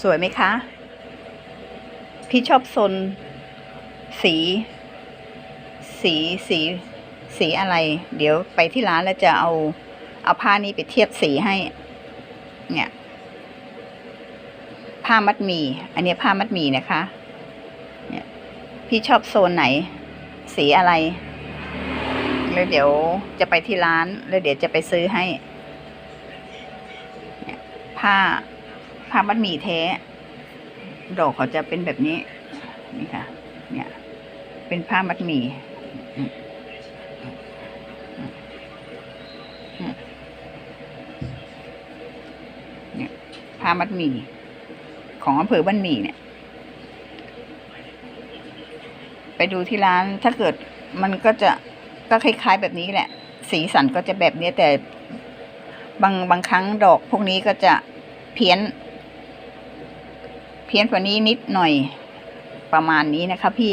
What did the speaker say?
สวยไหมคะ พี่ชอบโซนสี สีสีสีอะไร เดี๋ยวไปที่ร้านแล้วจะเอาเอาผ้านี้ไปเทียบสีให้ เนี่ย ผ้ามัดหมี่อันนี้ผ้ามัดหมี่นะคะ เนี่ย พี่ชอบโซนไหน สีอะไรแล้วเดี๋ยวจะไปที่ร้าน แล้วเดี๋ยวจะไปซื้อให้ เนี่ย ผ้า ผ้ามัดหมี่แท้ ดอกเขาจะเป็นแบบนี้ นี่ค่ะ เนี่ย เป็นผ้ามัดหมี่เนี่ยผ้ามัดหมี่ของอำเภอบ้านหมี่เนี่ย ไปดูที่ร้านถ้าเกิดมันก็จะก็คล้าย ๆ แบบนี้แหละ สีสันก็จะแบบนี้แต่บางบางครั้งดอกพวกนี้ก็จะเพี้ยน เพี้ยนกว่านี้นิดหน่อยประมาณนี้นะคะพี่